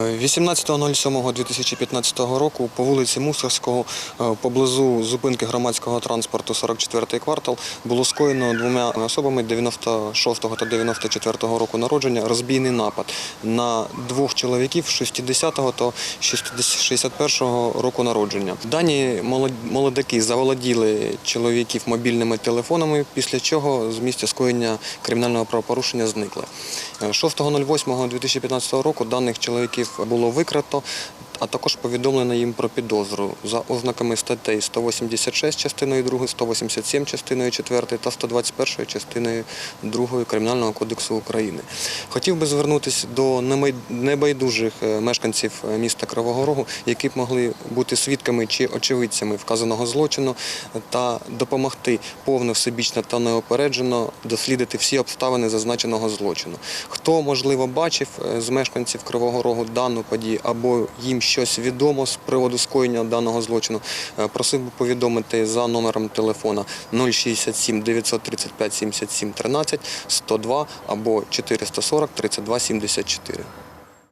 18.07.2015 року по вулиці Мусорського е, поблизу зупинки громадського транспорту 44-й квартал було скоєно двома особами 96-го та 94-го року народження розбійний напад на двох чоловіків 60-го та 61-го року народження. Дані молод- молодики заволоділи чоловіків мобільними телефонами, після чого з місця скоєння кримінального правопорушення зникли. Е, 6.08.2015 року даних чоловіків було викрито, а також повідомлено їм про підозру за ознаками статей 186 частиною 2, 187 частиною 4 та 121 частиною 2 Кримінального кодексу України. Хотів би звернутися до небайдужих е, мешканців е, міста Кривого Рогу, які б могли бути свідками чи очевидцями вказаного злочину та допомогти повно, всебічно та неопереджено дослідити всі обставини зазначеного злочину. Хто, можливо, бачив е, з мешканців Кривого Рогу дану подію або їм щось відомо з приводу скоєння даного злочину, е, просив би повідомити за номером телефона 067 935 77 13 102 або 440 32 74.